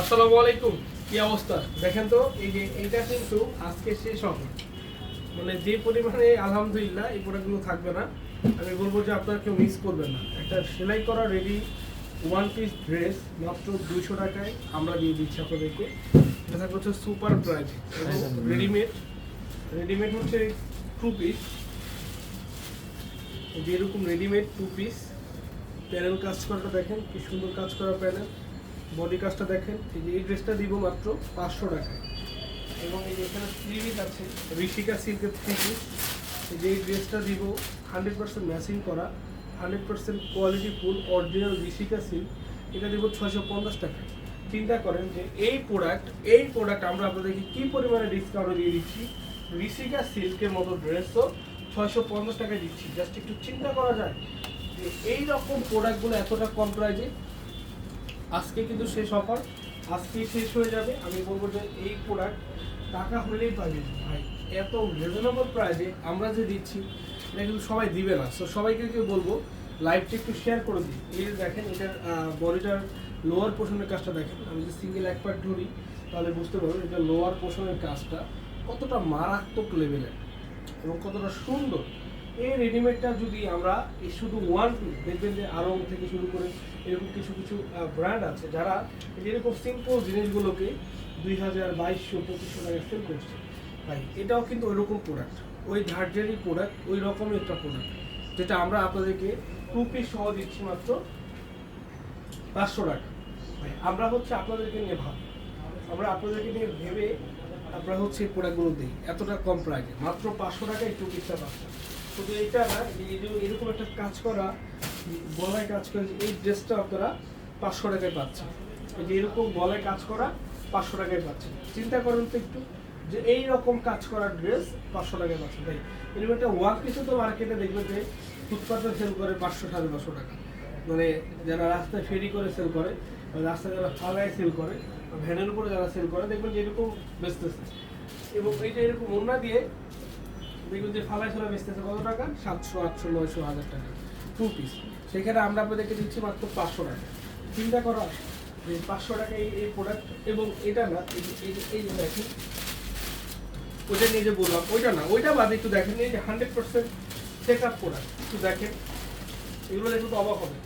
আসসালামু আলাইকুম। কি অবস্থা? দেখেন তো, এই যে এইটা কিন্তু আজকে শেষ হবে। মানে যে পরিমাণে আলহামদুলিল্লাহ এই প্রোডাক্টগুলো থাকবে না, আমি বলব যে আপনারা কেউ মিস করবেন না। একটা সেলাই করা রেডি ওয়ান পিস ড্রেস মাত্র দুশো টাকায় আমরা দিয়ে দিচ্ছি আপনাদেরকে। এটা থাকবে হচ্ছে সুপার প্রাইস রেডিমেড রেডিমেড হচ্ছে টু পিস যে এরকম রেডিমেড টু পিস প্যানেল কাজ করাটা দেখেন, কি সুন্দর কাজ করা প্যানেল বডি কাজটা দেখেন। এই যে এই ড্রেসটা দিব মাত্র পাঁচশো টাকায়। এবং এই যে এখানে থ্রি পিস আছে, ঋষিকা সিল্কের থ্রি পিস এই যে এই ড্রেসটা দিব হান্ড্রেড পার্সেন্ট ম্যাচিং করা hundred percent quality full original Rishika silk এটা দিব ছয়শো পঞ্চাশ টাকায়। চিন্তা করেন যে এই প্রোডাক্ট এই প্রোডাক্ট আমরা আপনাদেরকে কী পরিমাণে ডিসকাউন্ট দিয়ে দিচ্ছি? ঋষিকা সিল্কের মতো ড্রেসও ছয়শো পঞ্চাশ টাকায় দিচ্ছি। জাস্ট একটু চিন্তা করা যায় যে এই রকম প্রোডাক্টগুলো এতটা কম প্রাইজে আজকে কিন্তু শেষ অফার, আজকে শেষ হয়ে যাবে। আমি বলব যে এই প্রোডাক্ট টাকা হলেই পাবেন ভাই, এত রিজনেবল প্রাইসে আমরা যে দিচ্ছি, এটা কিন্তু সবাই দিবে না। তো সবাইকে বলব লাইভটা একটু শেয়ার করে দিই। এই দেখেন, এটার বডিটার লোয়ার পোর্শনের কাজটা দেখেন। আমি যদি সিঙ্গেল এক পার্ট ধরি, তাহলে বুঝতে পারবেন এটা লোয়ার পোর্শনের কাজটা কতটা মারাত্মক লেভেলের এবং কতটা সুন্দর। এই রেডিমেডটা যদি আমরা শুধু ওয়ান পিস দেখবেন যে আরং থেকে শুরু করে এরকম কিছু কিছু ব্র্যান্ড আছে যারা এরকম সিম্পল জিনিসগুলোকে দুই হাজার বাইশশো, পঁচিশশো টাকায় সেল করছে। ভাই, এটাও কিন্তু ওই রকম প্রোডাক্ট ওই ধার্যেরই প্রোডাক্ট ওই রকমই একটা প্রোডাক্ট যেটা আমরা আপনাদেরকে টু পিস সহ দিচ্ছি মাত্র পাঁচশো টাকা। আমরা হচ্ছে আপনাদেরকে নিয়ে ভাব। আমরা আপনাদেরকে নিয়ে ভেবে আমরা হচ্ছে এই প্রোডাক্টগুলো দিই। এতটা কম প্রাইসে মাত্র পাঁচশো টাকায় টু পিসটা পাচ্ছেন শুধু এটা না এরকম একটা কাজ করা গলায় কাজ করে এই ড্রেসটা আপনারা পাঁচশো টাকায় পাচ্ছেন। এই যে এরকম গলায় কাজ করা পাঁচশো টাকায় পাচ্ছেন। চিন্তা করুন তো একটু, যে এই রকম কাজ করা ড্রেস পাঁচশো টাকায় পাচ্ছেন। ভাই, এরকম একটা ওয়ার্ক পিসও তো মার্কেটে দেখবে যে ফুটপাতে সেল করে পাঁচশো, সাড়ে পাঁচশো টাকা। মানে যারা রাস্তায় ফেরি করে সেল করে রাস্তায় যারা ফালায় সেল করে ভ্যানের উপরে যারা সেল করে, দেখবেন যে এরকম বেচতেছে এবং এইটা এরকম ওড়না দিয়ে দেখবেন যে ফালায় ছোলা বেচতেছে কত টাকা? সাতশো, আটশো, নয়শো, হাজার টাকা। টু পিস সেখানে আমরা আপনাদেরকে দিচ্ছি মাত্র পাঁচশো টাকা। চিন্তা করা, যে পাঁচশো টাকা এই এই প্রোডাক্ট এবং এটা না, এই যে দেখেন, ওইটা নিয়ে যে বললাম, ওইটা না, ওইটা বাদে একটু দেখেন, এই যে hundred percent check up product একটু দেখেন, এগুলো দেখলে তো অবাক হবে।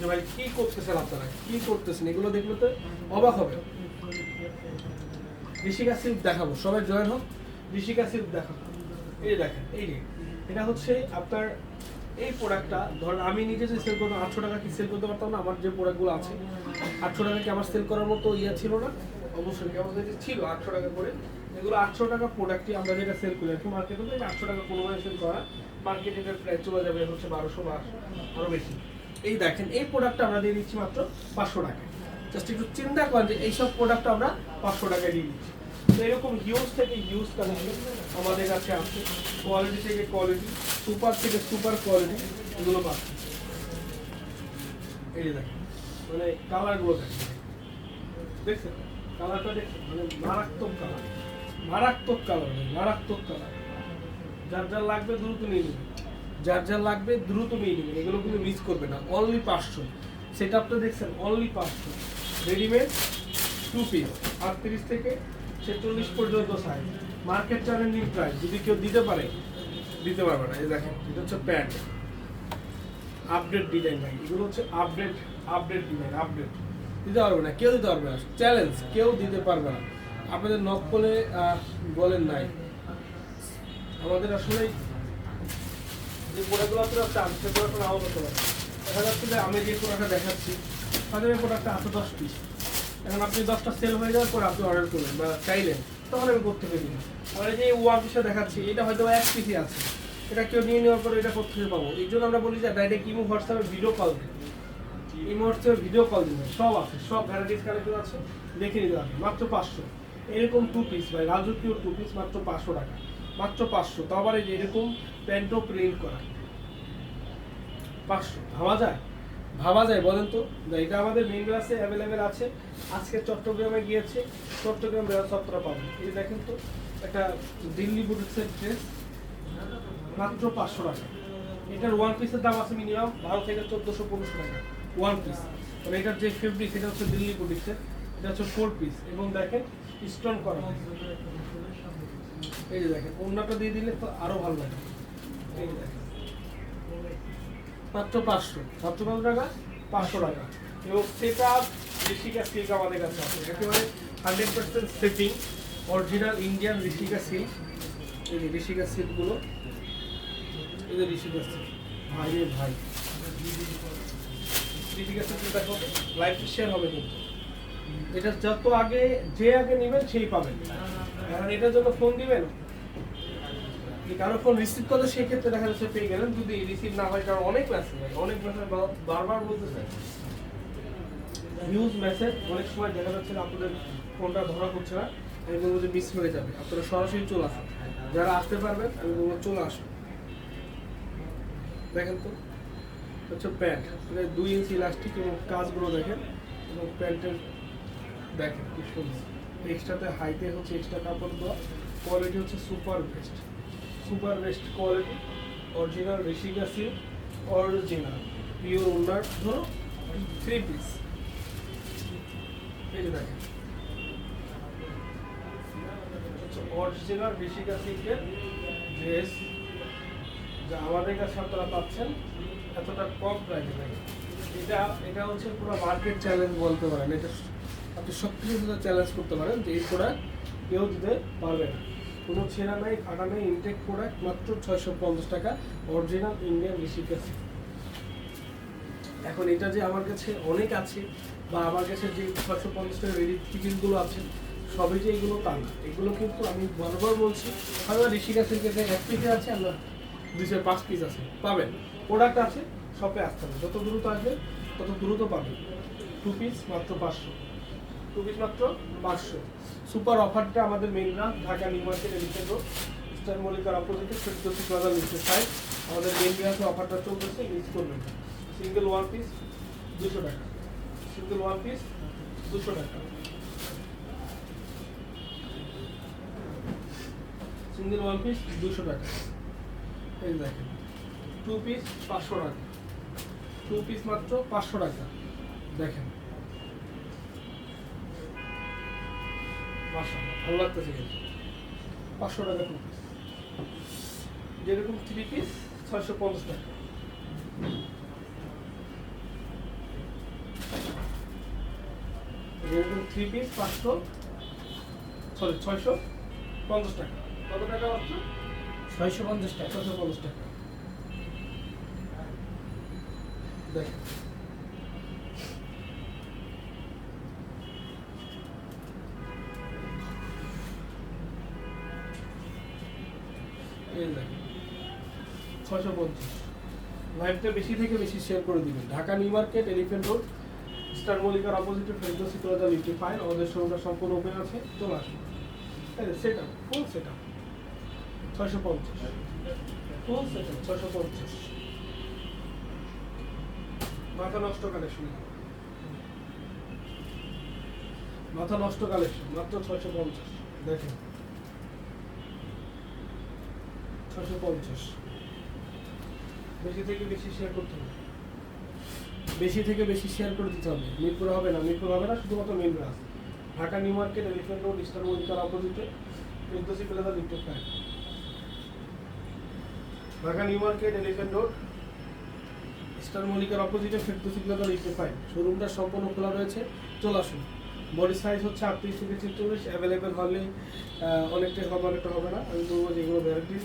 যে ভাই, কি করতেছেন আপনারা? কি করতেছেন? এগুলো দেখলে তো অবাক হবে। ঋষিকা সিল্ক দেখাবো, সবাই জয়েন হোক, ঋষিকা সিল্ক দেখাবো। এই দেখেন, এই যে এটা হচ্ছে আপনার এই প্রোডাক্টটা ধরেন আমি নিজে যে সেল করতাম, আটশো টাকা কি সেল করতে পারতাম না? আমার যে প্রোডাক্টগুলো আছে, আটশো টাকা কি আমার সেল করার মতো ইয়ে ছিল না? অবশ্যই আমাদের যে ছিল আটশো টাকা করে, এগুলো আটশো টাকা প্রোডাক্টই আমরা যেটা সেল করি, আর মার্কেটে তো আটশো টাকা কোনো সেল করা মার্কেটে এটার প্রাইস চলে যাবে হচ্ছে বারোশো বা আরও বেশি। এই দেখেন, এই প্রোডাক্টটা আমরা দিয়ে দিচ্ছি মাত্র পাঁচশো টাকা জাস্ট একটু চিন্তা করেন যে এইসব প্রোডাক্ট আমরা পাঁচশো টাকায় দিয়ে দিচ্ছি। এরকম হিউজ থেকে হিউজ কালেকশন আমাদের কাছে আছে। কোয়ালিটি থেকে কোয়ালিটি সুপার থেকে সুপার কোয়ালিটি এগুলো পাচ্ছি। এই দেখেন মানে কালারগুলো দেখেন। দেখছেন? কালারটা দেখছেন? মানে মারাত্মক কালার মারাত্মক কালার মারাত্মক কালার যার যার লাগবে দ্রুত নিয়ে নেবেন। যার যার লাগবে দ্রুত নিয়ে নেবেন। এগুলো কিন্তু মিস করবে না। অনলি পাঁচশো। সেট আপটা দেখছেন? অনলি পাঁচশো। রেডিমেড টু পিস আটত্রিশ থেকে ছেচল্লিশ পর্যন্ত সাইজ মার্কেট চ্যালেঞ্জিং প্রাইস যদি কেউ দিতে পারে, দিতে পারবে না। এই দেখেন, এটা হচ্ছে প্যান্ট আপডেট ডিজাইন ভাই, এগুলো হচ্ছে আপডেট আপডেট ডিজাইন আপডেট দিতে পারবে না, কেউ দিতে পারবে না। চ্যালেঞ্জ কেউ দিতে পারবে না। আপনাদের নক করলে বলেন নাই। আমাদের আসলে যে প্রোডাক্টগুলো আপনারা চান সে প্রোডাক্ট নাও করতে পারেন দেখা যাচ্ছে আমি যে প্রোডাক্টটা দেখাচ্ছি, তাদের এই প্রোডাক্টটা আছে দশ পিস এখন আপনি দশটা সেল হয়ে যাওয়ার পর আপনি অর্ডার করলেন বা চাইলেন তখন আমি করতে পারি। এই যে ওয়ান পিসটা দেখাচ্ছি, এটা হয়তো এক পিসই আছে। এটা কেউ নিয়ে নেওয়ার পরে এটা করতে পাবো। এই জন্য আমরা বলি যে ডাইরেক্ট ইমো হোয়াটসঅ্যাপে ভিডিও কল দিন। ইমো হোয়াটসঅ্যাপে ভিডিও কল দিবেন সব আছে, সব ভ্যারাইটিস কালেকশন আছে। দেখে নিতে পারবেন মাত্র পাঁচশো। এরকম টু পিস ভাই রাজকীয় টু পিস মাত্র পাঁচশো টাকা। মাত্র পাঁচশো। তো আবার এই যে এরকম প্যান্টও প্রিন্ট করা। পাঁচশো। ভাবা যায়? ভাবা যায়, বলেন তো। এটা আমাদের মেন ক্লাসে অ্যাভেলেবেল আছে। আজকে চট্টগ্রামে গিয়েছে, চট্টগ্রাম বেড়া সপ্তাহ পাবেন এই দেখেন তো, একটা দিল্লি বুটিক্সের ড্রেস মাত্র পাঁচশো টাকা। এটার ওয়ান পিসের দাম আছে মিনিমাম বারো থেকে চোদ্দোশো পনেরোশো টাকা। ওয়ান পিস মানে এটার যে ফেব্রিক সেটা হচ্ছে দিল্লি বুটিক্সের এটা হচ্ছে ফোর পিস এবং দেখেন স্টোন করা। এই যে দেখেন অন্যটা দিয়ে দিলে তো আরও ভালো লাগে। এই দেখেন। মাত্র পাঁচশো। মাত্র কত টাকা? পাঁচশো টাকা। এবং সেটা ঋষিকা সিল্ক আমাদের কাছে আছে। একেবারে hundred percent setting original Indian Rishika silk এই যে ঋষিকা সিল্কগুলো এই যে ঋষিকা সিল্ক ভাই রে ভাই। ঋষিকা সিল্ক দেখো লাইফ শেয়ার হবে কিন্তু। এটা যত আগে, যে আগে নেবেন সেই পাবেন। কারণ এটার জন্য ফোন দিবেন? যে কারও ফোন রিসিভ করলে সেই ক্ষেত্রে দেখা যাচ্ছে পেয়ে গেলেন, যদি রিসিভ না হয়, কারণ অনেক মেসেজ হয় অনেক মেসেজ বারবার বলতেছে। নিউজ মেসেজ অনেক সময় দেখা যাচ্ছে যে আপনাদের ফোনটা ধরা হচ্ছে না আমি বলব যে মিস হয়ে যাবে। আপনারা সরাসরি চলে আসুন। যারা আসতে পারবেন, আমি বলব চলে আসুন। দেখেন তো, হচ্ছে প্যান্ট দুই ইঞ্চি ইলাস্টিক এবং কাজগুলো দেখেন, এবং প্যান্টের দেখেন কি সুন্দর। এক্সট্রাতে হাইতে হচ্ছে এক্সট্রা কাপড় দেওয়া কোয়ালিটি হচ্ছে super best super best quality, original Rishika silk original pure ওনার ধরো থ্রি পিস এই দেখেন। অরিজিনাল ঋষিকা সিল্কের ড্রেস যা আমাদের কাছে আপনারা পাচ্ছেন, এতটা কম প্রাইসে থাকে এটা এটা হচ্ছে পুরো মার্কেট চ্যালেঞ্জ বলতে পারেন। এটা আপনি সব কিছু চ্যালেঞ্জ করতে পারেন যে এই প্রোডাক্ট কেউ দিতে পারবে না। কোনো ছেঁড়া নাই ফাটা নাই ইনটেক প্রোডাক্ট মাত্র ছয়শো পঞ্চাশ টাকা অরিজিনাল ইন্ডিয়ান ঋষিকা এখন এটা যে আমার কাছে অনেক আছে, বা আমার কাছে যে ছশো পঞ্চাশ টাকা রেডি টিকিটগুলো আছে, সবই যে এগুলো তা না। এগুলো কিন্তু আমি বারবার বলছি হয়তো ঋষিকা যে এক পিসে আছে, আমরা দুইশো পাঁচ পিস আছে, পাবেন। প্রোডাক্ট আছে শপে আসতে হবে। যত দ্রুত আসবে তত দ্রুত পাবেন। টু পিস মাত্র পাঁচশো। টু পিস মাত্র পাঁচশো। সুপার অফারটা আমাদের main branch Dhaka new market elephant road star মল্লিকার অপোজিটে ফেরদৌসি প্লাজা নিচে সাইড আমাদের মেইন ব্রাঞ্চে অফারটা চলতেছে মিস করবেন। সিঙ্গেল ওয়ান পিস দুশো টাকা। সিঙ্গেল ওয়ান পিস দুশো টাকা। সিঙ্গেল ওয়ান পিস দুশো টাকা। এই দেখেন টু পিস পাঁচশো টাকা। টু পিস মাত্র পাঁচশো টাকা। দেখেন। মাশাআল্লাহ, ভালো লাগতেছে কিন্তু। পাঁচশো টাকা টু পিস যেরকম থ্রি পিস ছয়শো পঞ্চাশ টাকা। যেরকম থ্রি পিস পাঁচশো সরি ছয়শো পঞ্চাশ টাকা। কত টাকা মাত্র ছয়শো পঞ্চাশ টাকা। ছয়শো পঞ্চাশ টাকা। দেখেন। ছয়শো পঞ্চাশ। লাইভটা বেশি থেকে বেশি শেয়ার করে দিবেন। Dhaka new market elephant road, star মল্লিকার অপোজিটে ফেরদৌসি লিফটি আমাদের শোরুমটা সম্পূর্ণ ওপেন আছে। চলে আসুন। Set up full set up ছয়শো পঞ্চাশ। ফুল সেট আপ ছয়শো পঞ্চাশ। মাথা নষ্ট কালেকশন মাথা নষ্ট কালেকশন মাত্র ছয়শো পঞ্চাশ। দেখেন। ছয়শো পঞ্চাশ। বেশি থেকে বেশি শেয়ার করতে হবে। বেশি থেকে বেশি শেয়ার করে দিতে হবে। মিরপুর হবে না, মিরপুর হবে না, শুধুমাত্র main branch Dhaka, new market elephant road star মল্লিকার অপোজিটে ফেরদৌসি প্লাজা লিফটে five Dhaka, new market elephant road star মল্লিকার অপোজিটে ফেরদৌসি প্লাজা লিফটে ফাইভ শোরুমটা সম্পূর্ণ খোলা রয়েছে। চলে আসুন। বডি সাইজ হচ্ছে আটত্রিশ থেকে ছেচল্লিশ। অ্যাভেলেবেল হলে অনেকটাই হবে, অনেকটা হবে না। আমি বলব যেগুলো ভ্যারাইটিস